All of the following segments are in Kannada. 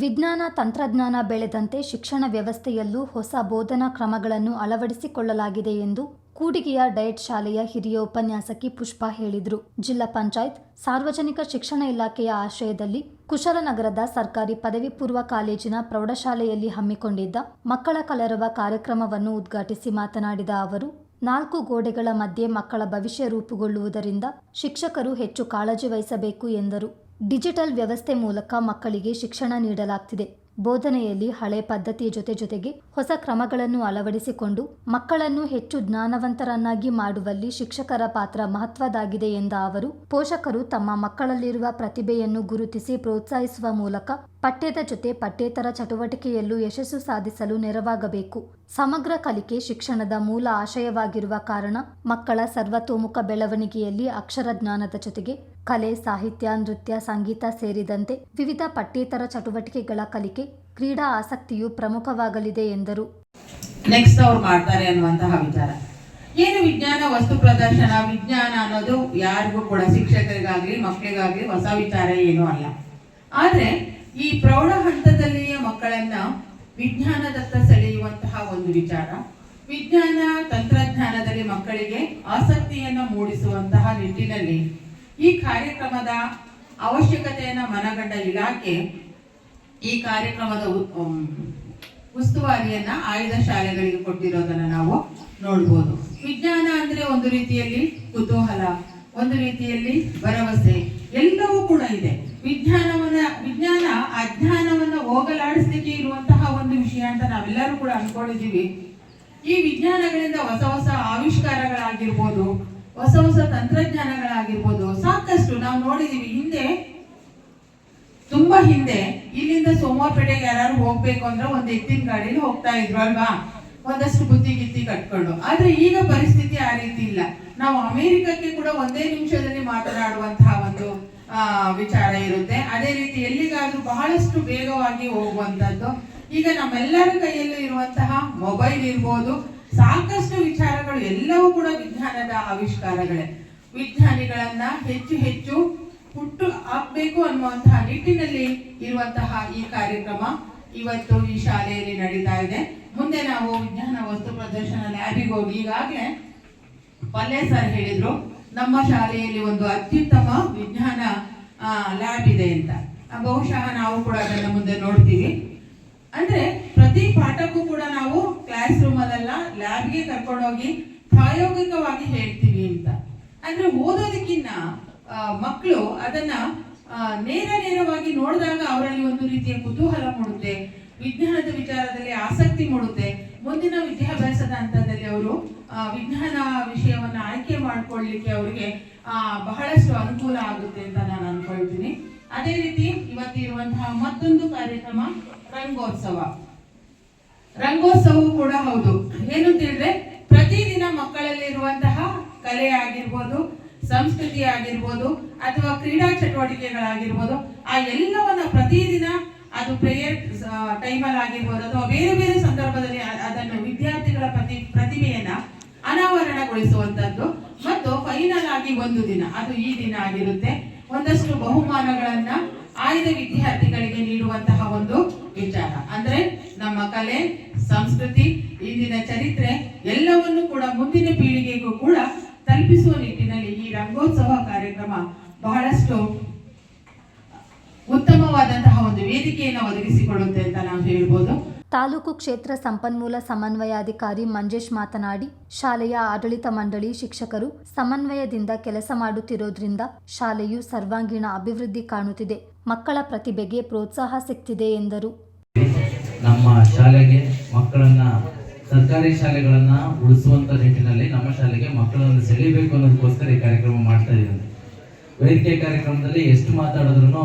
ವಿಜ್ಞಾನ ತಂತ್ರಜ್ಞಾನ ಬೆಳೆದಂತೆ ಶಿಕ್ಷಣ ವ್ಯವಸ್ಥೆಯಲ್ಲೂ ಹೊಸ ಬೋಧನಾ ಕ್ರಮಗಳನ್ನು ಅಳವಡಿಸಿಕೊಳ್ಳಲಾಗಿದೆ ಎಂದು ಕೂಡಿಗೆಯ ಡಯಟ್ ಶಾಲೆಯ ಹಿರಿಯ ಉಪನ್ಯಾಸಕಿ ಪುಷ್ಪಾ ಹೇಳಿದರು. ಜಿಲ್ಲಾ ಪಂಚಾಯತ್ ಸಾರ್ವಜನಿಕ ಶಿಕ್ಷಣ ಇಲಾಖೆಯ ಆಶ್ರಯದಲ್ಲಿ ಕುಶಲನಗರದ ಸರ್ಕಾರಿ ಪದವಿ ಪೂರ್ವ ಕಾಲೇಜಿನ ಪ್ರೌಢಶಾಲೆಯಲ್ಲಿ ಹಮ್ಮಿಕೊಂಡಿದ್ದ ಮಕ್ಕಳ ಕಲರವ ಕಾರ್ಯಕ್ರಮವನ್ನು ಉದ್ಘಾಟಿಸಿ ಮಾತನಾಡಿದ ಅವರು, ನಾಲ್ಕು ಗೋಡೆಗಳ ಮಧ್ಯೆ ಮಕ್ಕಳ ಭವಿಷ್ಯ ರೂಪುಗೊಳ್ಳುವುದರಿಂದ ಶಿಕ್ಷಕರು ಹೆಚ್ಚು ಕಾಳಜಿ ವಹಿಸಬೇಕು ಎಂದರು. ಡಿಜಿಟಲ್ ವ್ಯವಸ್ಥೆ ಮೂಲಕ ಮಕ್ಕಳಿಗೆ ಶಿಕ್ಷಣ ನೀಡಲಾಗ್ತಿದೆ. ಬೋಧನೆಯಲ್ಲಿ ಹಳೆ ಪದ್ಧತಿಯ ಜೊತೆ ಜೊತೆಗೆ ಹೊಸ ಕ್ರಮಗಳನ್ನು ಅಳವಡಿಸಿಕೊಂಡು ಮಕ್ಕಳನ್ನು ಹೆಚ್ಚು ಜ್ಞಾನವಂತರನ್ನಾಗಿ ಮಾಡುವಲ್ಲಿ ಶಿಕ್ಷಕರ ಪಾತ್ರ ಮಹತ್ವದಾಗಿದೆ ಎಂದ ಅವರು, ಪೋಷಕರು ತಮ್ಮ ಮಕ್ಕಳಲ್ಲಿರುವ ಪ್ರತಿಭೆಯನ್ನು ಗುರುತಿಸಿ ಪ್ರೋತ್ಸಾಹಿಸುವ ಮೂಲಕ ಪಠ್ಯದ ಜೊತೆ ಪಠ್ಯೇತರ ಚಟುವಟಿಕೆಯಲ್ಲೂ ಯಶಸ್ಸು ಸಾಧಿಸಲು ನೆರವಾಗಬೇಕು. ಸಮಗ್ರ ಕಲಿಕೆ ಶಿಕ್ಷಣದ ಮೂಲ ಆಶಯವಾಗಿರುವ ಕಾರಣ ಮಕ್ಕಳ ಸರ್ವತೋಮುಖ ಬೆಳವಣಿಗೆಯಲ್ಲಿ ಅಕ್ಷರ ಜ್ಞಾನದ ಜೊತೆಗೆ ಕಲೆ, ಸಾಹಿತ್ಯ, ನೃತ್ಯ, ಸಂಗೀತ ಸೇರಿದಂತೆ ವಿವಿಧ ಪಠ್ಯೇತರ ಚಟುವಟಿಕೆಗಳ ಕಲಿಕೆ ಕ್ರೀಡಾ ಆಸಕ್ತಿಯು ಪ್ರಮುಖವಾಗಲಿದೆ ಎಂದರು. ನೆಕ್ಸ್ಟ್ ಅವ್ರು ಮಾಡ್ತಾರೆ ಅನ್ನುವಂತಹ ವಿಚಾರ. ಏನು ವಿಜ್ಞಾನ ವಸ್ತು ಪ್ರದರ್ಶನ? ವಿಜ್ಞಾನ ಅನ್ನೋದು ಯಾರಿಗೂ ಕೂಡ ಶಿಕ್ಷಕರಿಗಾಗ್ಲಿ, ಮಕ್ಕಳಿಗಾಗ್ಲಿ ಹೊಸ ವಿಚಾರ ಏನೂ ಅಲ್ಲ. ಆದ್ರೆ ಈ ಪ್ರೌಢ ಹಂತದಲ್ಲಿಯ ಮಕ್ಕಳನ್ನ ವಿಜ್ಞಾನದತ್ತ ಸೆಳೆಯುವಂತಹ ಒಂದು ವಿಚಾರ, ವಿಜ್ಞಾನ ತಂತ್ರಜ್ಞಾನದಲ್ಲಿ ಮಕ್ಕಳಿಗೆ ಆಸಕ್ತಿಯನ್ನ ಮೂಡಿಸುವಂತಹ ನಿಟ್ಟಿನಲ್ಲಿ ಈ ಕಾರ್ಯಕ್ರಮದ ಅವಶ್ಯಕತೆಯನ್ನು ಮನಗಂಡ ಇಲಾಖೆ ಈ ಕಾರ್ಯಕ್ರಮದ ಉಸ್ತುವಾರಿಯನ್ನು ಆಯ್ದ ಶಾಲೆಗಳಿಗೆ ಕೊಟ್ಟಿರೋದನ್ನ ನಾವು ನೋಡ್ಬೋದು. ವಿಜ್ಞಾನ ಅಂದ್ರೆ ಒಂದು ರೀತಿಯಲ್ಲಿ ಕುತೂಹಲ, ಒಂದು ರೀತಿಯಲ್ಲಿ ಭರವಸೆ, ಎಲ್ಲವೂ ಕೂಡ ಇದೆ. ವಿಜ್ಞಾನವನ್ನ, ವಿಜ್ಞಾನ, ಅಜ್ಞಾನವನ್ನ ಹೋಗಲಾಡಿಸ್ಲಿಕ್ಕೆ ಇರುವಂತಹ ಒಂದು ವಿಷಯ ಅಂತ ನಾವೆಲ್ಲರೂ ಕೂಡ ಅನ್ಕೊಂಡಿದೀವಿ ಈ ವಿಜ್ಞಾನಗಳಿಂದ ಹೊಸ ಹೊಸ ಆವಿಷ್ಕಾರಗಳಾಗಿರ್ಬೋದು ಹೊಸ ಹೊಸ ತಂತ್ರಜ್ಞಾನಗಳಾಗಿರ್ಬೋದು, ಸಾಕಷ್ಟು ನಾವು ನೋಡಿದೀವಿ. ಹಿಂದೆ, ತುಂಬಾ ಹಿಂದೆ, ಇಲ್ಲಿಂದ ಸೋಮವಾರಪೇಟೆಗೆ ಯಾರು ಹೋಗ್ಬೇಕು ಅಂದ್ರೆ ಒಂದ್ ಎತ್ತಿನ ಗಾಡಿಲಿ ಹೋಗ್ತಾ ಇದ್ರು ಅಲ್ವಾ? ಒಂದಷ್ಟು ಬುದ್ಧಿ ಗಿತ್ತಿ ಕಟ್ಕೊಂಡು. ಆದ್ರೆ ಈಗ ಪರಿಸ್ಥಿತಿ ಆ ರೀತಿ ಇಲ್ಲ. ನಾವು ಅಮೆರಿಕಕ್ಕೆ ಕೂಡ ಒಂದೇ ನಿಮಿಷದಲ್ಲಿ ಮಾತನಾಡುವಂತಹ ಒಂದು ವಿಚಾರ ಇರುತ್ತೆ. ಅದೇ ರೀತಿ ಎಲ್ಲಿಗಾದ್ರೂ ಬಹಳಷ್ಟು ವೇಗವಾಗಿ ಹೋಗುವಂತದ್ದು. ಈಗ ನಮ್ಮೆಲ್ಲರ ಕೈಯಲ್ಲೂ ಇರುವಂತಹ ಮೊಬೈಲ್ ಇರ್ಬೋದು ಸಾಕಷ್ಟು ವಿಚಾರಗಳು ಎಲ್ಲವೂ ಕೂಡ ವಿಜ್ಞಾನದ ಆವಿಷ್ಕಾರಗಳೇ. ವಿಜ್ಞಾನಿಗಳನ್ನ ಹೆಚ್ಚು ಹೆಚ್ಚು ಹುಟ್ಟು ಹಾಕ್ಬೇಕು ಅನ್ನುವಂತಹ ನಿಟ್ಟಿನಲ್ಲಿ ಇರುವಂತಹ ಈ ಕಾರ್ಯಕ್ರಮ ಇವತ್ತು ಈ ಶಾಲೆಯಲ್ಲಿ ನಡೀತಾ ಇದೆ. ಮುಂದೆ ನಾವು ವಿಜ್ಞಾನ ವಸ್ತು ಪ್ರದರ್ಶನ ಲ್ಯಾಬಿಗೆ ಹೋಗಿ. ಈಗಾಗಲೇ ಪಲ್ಲೆ ಸರ್ ಹೇಳಿದ್ರು, ನಮ್ಮ ಶಾಲೆಯಲ್ಲಿ ಒಂದು ಅತ್ಯುತ್ತಮ ವಿಜ್ಞಾನ ಲ್ಯಾಬ್ ಇದೆ ಅಂತ. ಬಹುಶಃ ನಾವು ಕೂಡ ಅದನ್ನ ಮುಂದೆ ನೋಡ್ತೀವಿ. ಅಂದ್ರೆ ಪ್ರತಿ ಪಾಠಕ್ಕೂ ಕೂಡ ನಾವು ಕ್ಲಾಸ್ ರೂಮ್ ಅಲ್ಲೆಲ್ಲ ಲ್ಯಾಬ್ಗೆ ಕರ್ಕೊಂಡೋಗಿ ಪ್ರಾಯೋಗಿಕವಾಗಿ ಹೇಳ್ತೀವಿ ಅಂತ. ಅಂದ್ರೆ ಓದೋದಕ್ಕಿನ್ನ ಮಕ್ಕಳು ಅದನ್ನ ನೇರ ನೇರವಾಗಿ ನೋಡಿದಾಗ ಅವರಲ್ಲಿ ಒಂದು ರೀತಿಯ ಕುತೂಹಲ ಮೂಡುತ್ತೆ, ವಿಜ್ಞಾನದ ವಿಚಾರದಲ್ಲಿ ಆಸಕ್ತಿ ಮೂಡುತ್ತೆ. ಮುಂದಿನ ವಿದ್ಯಾಭ್ಯಾಸದ ಹಂತದಲ್ಲಿ ಅವರು ವಿಜ್ಞಾನ ವಿಷಯವನ್ನ ಆಯ್ಕೆ ಮಾಡ್ಕೊಳ್ಳಿಕ್ಕೆ ಅವರಿಗೆ ಬಹಳಷ್ಟು ಅನುಕೂಲ ಆಗುತ್ತೆ ಅಂತ ನಾನು ಅನ್ಕೊಳ್ತೀನಿ. ಅದೇ ರೀತಿ ಇವತ್ತಿರುವಂತಹ ಮತ್ತೊಂದು ಕಾರ್ಯಕ್ರಮ ರಂಗೋತ್ಸವ. ರಂಗೋತ್ಸವ ಕೂಡ ಹೌದು. ಏನು ತಿಳಿದ್ರೆ ಪ್ರತಿದಿನ ಮಕ್ಕಳಲ್ಲಿರುವಂತಹ ಕಲೆ ಆಗಿರ್ಬೋದು, ಸಂಸ್ಕೃತಿ ಆಗಿರ್ಬೋದು, ಅಥವಾ ಕ್ರೀಡಾ ಚಟುವಟಿಕೆಗಳಾಗಿರ್ಬೋದು, ಆ ಎಲ್ಲವನ್ನ ಪ್ರತಿದಿನ ಅದು ಪ್ರೇಯರ್ ಟೈಮಲ್ಲಿ ಆಗಿರ್ಬೋದು, ಅಥವಾ ಬೇರೆ ಬೇರೆ ಸಂದರ್ಭದಲ್ಲಿ ಅದನ್ನು ವಿದ್ಯಾರ್ಥಿಗಳ ಪ್ರತಿ, ಪ್ರತಿಭೆಯನ್ನ ಅನಾವರಣಗೊಳಿಸುವಂತದ್ದು. ಮತ್ತು ಫೈನಲ್ ಆಗಿ ಒಂದು ದಿನ, ಅದು ಈ ದಿನ ಆಗಿರುತ್ತೆ. ಒಂದಷ್ಟು ಬಹುಮಾನಗಳನ್ನ ಆಯ್ದ ವಿದ್ಯಾರ್ಥಿಗಳಿಗೆ ನೀಡುವಂತಹ ಒಂದು ವಿಚಾರ. ಅಂದ್ರೆ ನಮ್ಮ ಕಲೆ, ಸಂಸ್ಕೃತಿ ಇಂದಿನ ಚರಿತ್ರೆ ಎಲ್ಲವನ್ನು ಕೂಡ ಮುಂದಿನ ಪೀಳಿಗೆಗೂ ಕೂಡ ತಲುಪಿಸುವ ನಿಟ್ಟಿನಲ್ಲಿ ಈ ರಂಗೋತ್ಸವ ಕಾರ್ಯಕ್ರಮ ಬಹಳಷ್ಟು ಉತ್ತಮವಾದಂತಹ ಒಂದು ವೇದಿಕೆಯನ್ನು ಒದಗಿಸಿಕೊಡುತ್ತೆ ಅಂತ ನಾವು ಹೇಳ್ಬೋದು. ತಾಲೂಕು ಕ್ಷೇತ್ರ ಸಂಪನ್ಮೂಲ ಸಮನ್ವಯಾಧಿಕಾರಿ ಮಂಜೇಶ್ ಮಾತನಾಡಿ, ಶಾಲೆಯ ಆಡಳಿತ ಮಂಡಳಿ ಶಿಕ್ಷಕರು ಸಮನ್ವಯದಿಂದ ಕೆಲಸ ಮಾಡುತ್ತಿರೋದ್ರಿಂದ ಶಾಲೆಯು ಸರ್ವಾಂಗೀಣ ಅಭಿವೃದ್ಧಿ ಕಾಣುತ್ತಿದೆ. ಮಕ್ಕಳ ಪ್ರತಿಭೆಗೆ ಪ್ರೋತ್ಸಾಹ ಸಿಗ್ತಿದೆ ಎಂದರು. ನಮ್ಮ ಶಾಲೆಗೆ ಮಕ್ಕಳನ್ನ, ಸರ್ಕಾರಿ ಶಾಲೆಗಳನ್ನ ಉಳಿಸುವಂತ ನಿಟ್ಟಿನಲ್ಲಿ ನಮ್ಮ ಶಾಲೆಗೆ ಮಕ್ಕಳನ್ನು ಸೆಳಿಬೇಕು ಅನ್ನೋದಕ್ಕೋಸ್ಕರ ಈ ಕಾರ್ಯಕ್ರಮ ಮಾಡ್ತಾ ಇದ್ದೀನಿ. ವೈದ್ಯಕೀಯ ಕಾರ್ಯಕ್ರಮದಲ್ಲಿ ಎಷ್ಟು ಮಾತಾಡಿದ್ರು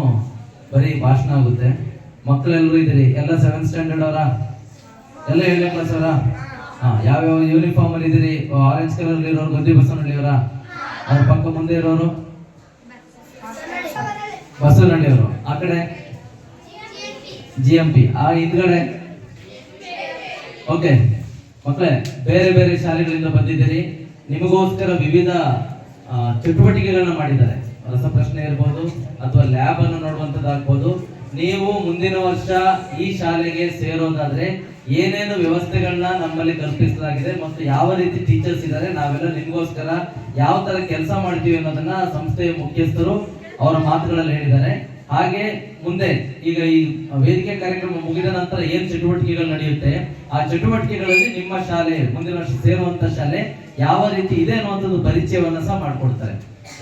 ಬರೀ ಭಾಷಣ ಆಗುತ್ತೆ. ಮಕ್ಕಳೆಲ್ಲರೂ ಇದ್ದೀರಿ. ಎಲ್ಲ ಸೆವೆಂತ್ ಸ್ಟ್ಯಾಂಡರ್ಡ್ ಅವರ? ಎಲ್ಲ ಏಳನೇ ಕ್ಲಾಸ್ ಅವರ? ಯಾವ್ಯಾವ ಯೂನಿಫಾರ್ಮ್ ಅಲ್ಲಿ ಇದ್ದೀರಿ? ಆರೆಂಜ್ ಕಲರ್ ಇರೋರು, ಗದ್ದಿ ಬಸವನಹಳ್ಳಿ ಅವರ? ಅವ್ರ ಪಕ್ಕ ಮುಂದೆ ಇರೋರು? ಬಸವನಹಳ್ಳಿ ಅವರು ಆ ಕಡೆ? ಜಿ ಎಂ ಪಿ ಆ ಹಿಂದ್ಗಡೆ? ಓಕೆ ಮಕ್ಕಳೇ, ಬೇರೆ ಬೇರೆ ಶಾಲೆಗಳಿಂದ ಬಂದಿದ್ದೀರಿ. ನಿಮಗೋಸ್ಕರ ವಿವಿಧ ಚಟುವಟಿಕೆಗಳನ್ನ ಮಾಡಿದ್ದಾರೆ. ರಸಪ್ರಶ್ನೆ ಇರ್ಬೋದು ಅಥವಾ ಲ್ಯಾಬ್ ಅನ್ನು ನೋಡುವಂಥದ್ದಾಗ್ಬೋದು ನೀವು ಮುಂದಿನ ವರ್ಷ ಈ ಶಾಲೆಗೆ ಸೇರೋದಾದ್ರೆ ಏನೇನು ವ್ಯವಸ್ಥೆಗಳನ್ನ ನಮ್ಮಲ್ಲಿ ಕಲ್ಪಿಸಲಾಗಿದೆ ಮತ್ತು ಯಾವ ರೀತಿ ಟೀಚರ್ಸ್ ಇದ್ದಾರೆ, ನಾವೆಲ್ಲ ನಿಮಗೋಸ್ಕರ ಯಾವ ತರ ಕೆಲಸ ಮಾಡ್ತೀವಿ ಅನ್ನೋದನ್ನ ಸಂಸ್ಥೆಯ ಮುಖ್ಯಸ್ಥರು ಅವರ ಮಾತುಗಳಲ್ಲಿ ಹೇಳಿದ್ದಾರೆ. ಹಾಗೆ ಮುಂದೆ ಈಗ ಈ ವೇದಿಕೆ ಕಾರ್ಯಕ್ರಮ ಮುಗಿದ ನಂತರ ಏನ್ ಚಟುವಟಿಕೆಗಳು ನಡೆಯುತ್ತೆ? ಆ ಚಟುವಟಿಕೆಗಳಲ್ಲಿ ನಿಮ್ಮ ಶಾಲೆ, ಮುಂದಿನ ವರ್ಷ ಸೇರುವಂತ ಶಾಲೆ ಯಾವ ರೀತಿ ಇದೆ ಅನ್ನುವಂಥದ್ದು ಪರಿಚಯವನ್ನ ಸಹ ಮಾಡ್ಕೊಡ್ತಾರೆ.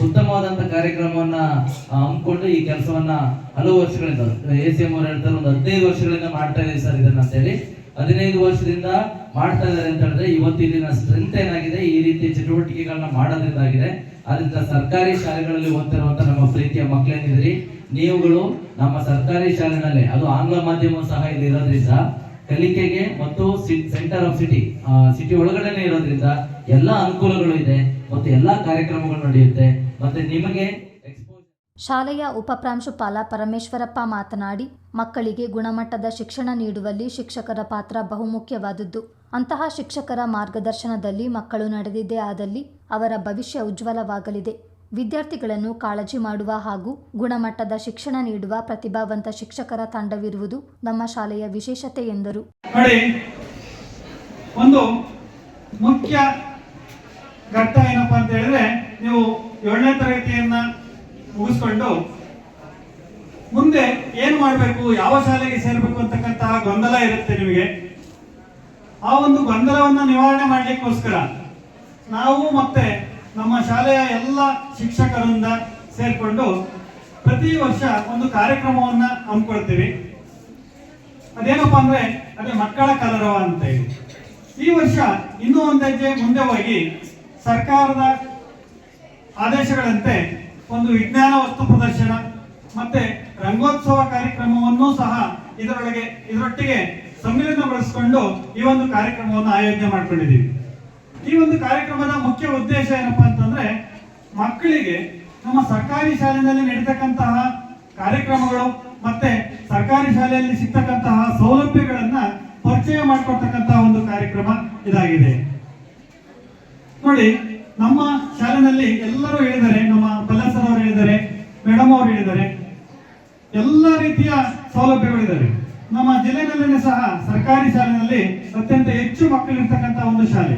ಉತ್ತಮವಾದಂತ ಕಾರ್ಯಕ್ರಮವನ್ನ ಹಮ್ಮಿಕೊಂಡು ಈ ಕೆಲಸವನ್ನ ಹಲವು ವರ್ಷಗಳಿಂದ, ಎ ಸಿ ಎಂ ಅವರು ಹೇಳ್ತಾರೆ, ಒಂದು ಹದಿನೈದು ವರ್ಷಗಳಿಂದ ಮಾಡ್ತಾ ಇದೆ ಸರ್ ಇದನ್ನ ಅಂತ ಹೇಳಿ ಹದಿನೈದು ವರ್ಷದಿಂದ ಮಾಡ್ತಾ ಇದ್ದಾರೆ ಅಂತ ಹೇಳಿದ್ರೆ ಇವತ್ತಿನ ಸ್ಟ್ರೆಂತ್ ಏನಾಗಿದೆ? ಈ ರೀತಿ ಚಟುವಟಿಕೆಗಳನ್ನ ಮಾಡೋದ್ರಿಂದಾಗಿದೆ. ಆದ್ರಿಂದ ಸರ್ಕಾರಿ ಶಾಲೆಗಳಲ್ಲಿ ಓದ್ತಿರುವಂತ ನಮ್ಮ ಪ್ರೀತಿಯ ಮಕ್ಕಳೇನಿದ್ರಿ ನೀವುಗಳು ನಮ್ಮ ಸರ್ಕಾರಿ ಶಾಲೆನಲ್ಲಿ, ಅದು ಆಂಗ್ಲ ಮಾಧ್ಯಮ ಸಹ ಇಲ್ಲಿ ಇರೋದ್ರಿಂದ, ಕಲಿಕೆಗೆ ಮತ್ತು ಸೆಂಟರ್ ಆಫ್ ಸಿಟಿ ಸಿಟಿ ಒಳಗಡೆನೆ ಇರೋದ್ರಿಂದ ಎಲ್ಲಾ ಅನುಕೂಲಗಳು ಇದೆ. ಮತ್ತು ಎಲ್ಲಾ ಕಾರ್ಯಕ್ರಮಗಳು ನಡೆಯುತ್ತೆ. ಮತ್ತೆ ನಿಮಗೆ ಶಾಲೆಯ ಉಪಪ್ರಾಂಶುಪಾಲ ಪರಮೇಶ್ವರಪ್ಪ ಮಾತನಾಡಿ, ಮಕ್ಕಳಿಗೆ ಗುಣಮಟ್ಟದ ಶಿಕ್ಷಣ ನೀಡುವಲ್ಲಿ ಶಿಕ್ಷಕರ ಪಾತ್ರ ಬಹುಮುಖ್ಯವಾದುದು ಅಂತಹ ಶಿಕ್ಷಕರ ಮಾರ್ಗದರ್ಶನದಲ್ಲಿ ಮಕ್ಕಳು ನಡೆದಿದ್ದೇ ಆದಲ್ಲಿ ಅವರ ಭವಿಷ್ಯ ಉಜ್ವಲವಾಗಲಿದೆ. ವಿದ್ಯಾರ್ಥಿಗಳನ್ನು ಕಾಳಜಿ ಮಾಡುವ ಹಾಗೂ ಗುಣಮಟ್ಟದ ಶಿಕ್ಷಣ ನೀಡುವ ಪ್ರತಿಭಾವಂತ ಶಿಕ್ಷಕರ ತಂಡವಿರುವುದು ನಮ್ಮ ಶಾಲೆಯ ವಿಶೇಷತೆ ಎಂದರು. ಒಂದು ಮುಖ್ಯ ಘಟ್ಟ ಏನಪ್ಪಾ ಅಂತ ಹೇಳಿದ್ರೆ, ನೀವು ಏಳನೇ ತರಗತಿಯನ್ನ ಮುಗಿಸ್ಕೊಂಡು ಮುಂದೆ ಏನ್ ಮಾಡಬೇಕು, ಯಾವ ಶಾಲೆಗೆ ಸೇರ್ಬೇಕು ಅಂತಕ್ಕಂತಹ ಗೊಂದಲ ಇರುತ್ತೆ ನಿಮಗೆ. ಆ ಒಂದು ಗೊಂದಲವನ್ನ ನಿವಾರಣೆ ಮಾಡಲಿಕ್ಕೋಸ್ಕರ ನಾವು ಮತ್ತೆ ನಮ್ಮ ಶಾಲೆಯ ಎಲ್ಲ ಶಿಕ್ಷಕರಿಂದ ಸೇರ್ಕೊಂಡು ಪ್ರತಿ ವರ್ಷ ಒಂದು ಕಾರ್ಯಕ್ರಮವನ್ನ ಹಮ್ಮಿಕೊಳ್ತೀವಿ. ಅದೇನಪ್ಪ ಅಂದ್ರೆ, ಅದೇ ಮಕ್ಕಳ ಕಲರವ ಅಂತ ಹೇಳಿ. ಈ ವರ್ಷ ಇನ್ನೂ ಒಂದು ಹೆಜ್ಜೆ ಮುಂದೆ ಹೋಗಿ ಸರ್ಕಾರದ ಆದೇಶಗಳಂತೆ ಒಂದು ವಿಜ್ಞಾನ ವಸ್ತು ಪ್ರದರ್ಶನ, ಮತ್ತೆ ರಂಗೋತ್ಸವ ಕಾರ್ಯಕ್ರಮವನ್ನು ಸಹ ಇದರೊಳಗೆ, ಇದರೊಟ್ಟಿಗೆ ಸಮ್ಮಿಲನಗೊಳಿಸಿಕೊಂಡು ಈ ಒಂದು ಕಾರ್ಯಕ್ರಮವನ್ನು ಆಯೋಜನೆ ಮಾಡ್ಕೊಂಡಿದ್ದೀವಿ. ಈ ಒಂದು ಕಾರ್ಯಕ್ರಮದ ಮುಖ್ಯ ಉದ್ದೇಶ ಏನಪ್ಪಾ ಅಂತಂದ್ರೆ, ಮಕ್ಕಳಿಗೆ ನಮ್ಮ ಸರ್ಕಾರಿ ಶಾಲೆಯಲ್ಲಿ ನಡೀತಕ್ಕಂತಹ ಕಾರ್ಯಕ್ರಮಗಳು, ಮತ್ತೆ ಸರ್ಕಾರಿ ಶಾಲೆಯಲ್ಲಿ ಸಿಗ್ತಕ್ಕಂತಹ ಸೌಲಭ್ಯಗಳನ್ನ ಪರಿಚಯ ಮಾಡಿಕೊಡ್ತಕ್ಕಂತಹ ಒಂದು ಕಾರ್ಯಕ್ರಮ ಇದಾಗಿದೆ. ನೋಡಿ, ನಮ್ಮ ಶಾಲೆಯಲ್ಲಿ ಎಲ್ಲರೂ ಹೇಳಿದ್ದಾರೆ ನಮ್ಮ ಪಲ್ಲಸರ್ ಅವರು ಹೇಳಿದ್ದಾರೆ ಮೇಡಮ್ ಅವರು ಹೇಳಿದ್ದಾರೆ, ಎಲ್ಲ ರೀತಿಯ ಸೌಲಭ್ಯಗಳಿದ್ದಾರೆ ನಮ್ಮ ಜಿಲ್ಲೆಯಲ್ಲೇ ಸಹ ಸರ್ಕಾರಿ ಶಾಲೆಯಲ್ಲಿ ಅತ್ಯಂತ ಹೆಚ್ಚು ಮಕ್ಕಳಿರ್ತಕ್ಕಂಥ ಒಂದು ಶಾಲೆ.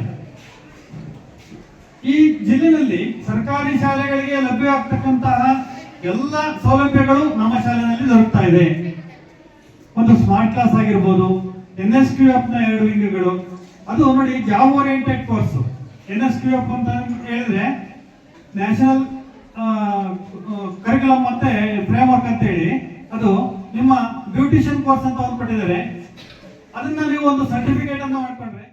ಈ ಜಿಲ್ಲೆಯಲ್ಲಿ ಸರ್ಕಾರಿ ಶಾಲೆಗಳಿಗೆ ಲಭ್ಯವಾಗ್ತಕ್ಕಂತಹ ಎಲ್ಲ ಸೌಲಭ್ಯಗಳು ನಮ್ಮ ಶಾಲೆಯಲ್ಲಿ ದೊರಕ್ತಾ ಇದೆ. ಒಂದು ಸ್ಮಾರ್ಟ್ ಕ್ಲಾಸ್ ಆಗಿರ್ಬೋದು, ಎನ್ ಎಸ್ ಕ್ಯೂ ಎಫ್ನ ಎರಡು ವಿಂಗ್ಗಳು ಅದು ನೋಡಿ job oriented course. N S Q F ಅಂತ ಹೇಳಿದ್ರೆ ನ್ಯಾಷನಲ್ ಕರಿಕ್ಯುಲಮ್ ಮತ್ತೆ ಫ್ರೇಮ್ ವರ್ಕ್ ಅಂತ ಹೇಳಿ, ಅದು ನಿಮ್ಮ ಬ್ಯೂಟಿಷಿಯನ್ ಕೋರ್ಸ್ ಅಂತ ಒಂದು ಕೊಟ್ಟಿದ್ದಾರೆ ಅದನ್ನ ನೀವು ಒಂದು ಸರ್ಟಿಫಿಕೇಟ್ ಅನ್ನ ಮಾಡ್ಕೊಂಡ್ರೆ.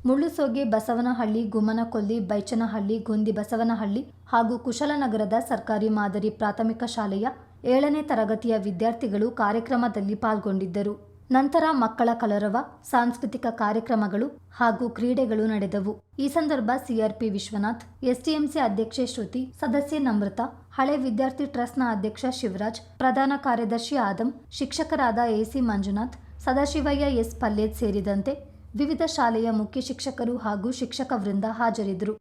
ಮುಳ್ಳುಸೋಗೆ ಬಸವನಹಳ್ಳಿ, ಗುಮ್ಮನಕೊಲ್ಲಿ, ಬೈಚನಹಳ್ಳಿ, ಗುಂದಿ ಬಸವನಹಳ್ಳಿ ಹಾಗೂ ಕುಶಲನಗರದ ಸರ್ಕಾರಿ ಮಾದರಿ ಪ್ರಾಥಮಿಕ ಶಾಲೆಯ ಏಳನೇ ತರಗತಿಯ ವಿದ್ಯಾರ್ಥಿಗಳು ಕಾರ್ಯಕ್ರಮದಲ್ಲಿ ಪಾಲ್ಗೊಂಡಿದ್ದರು. ನಂತರ ಮಕ್ಕಳ ಕಲರವ, ಸಾಂಸ್ಕೃತಿಕ ಕಾರ್ಯಕ್ರಮಗಳು ಹಾಗೂ ಕ್ರೀಡೆಗಳು ನಡೆದವು. ಈ ಸಂದರ್ಭ ಸಿಆರ್ಪಿ ವಿಶ್ವನಾಥ್ ಎಸ್ಟಿಎಂಸಿ ಅಧ್ಯಕ್ಷೆ ಶ್ರುತಿ, ಸದಸ್ಯೆ ನಮೃತ ಹಳೆ ವಿದ್ಯಾರ್ಥಿ ಟ್ರಸ್ಟ್ನ ಅಧ್ಯಕ್ಷ ಶಿವರಾಜ್, ಪ್ರಧಾನ ಕಾರ್ಯದರ್ಶಿ ಆದಂ, ಶಿಕ್ಷಕರಾದ A C Manjunath, Sadashivayya S Palled ಸೇರಿದಂತೆ ವಿವಿಧ ಶಾಲೆಯ ಮುಖ್ಯ ಶಿಕ್ಷಕರು ಹಾಗೂ ಶಿಕ್ಷಕ ವೃಂದ ಹಾಜರಿದ್ದರು.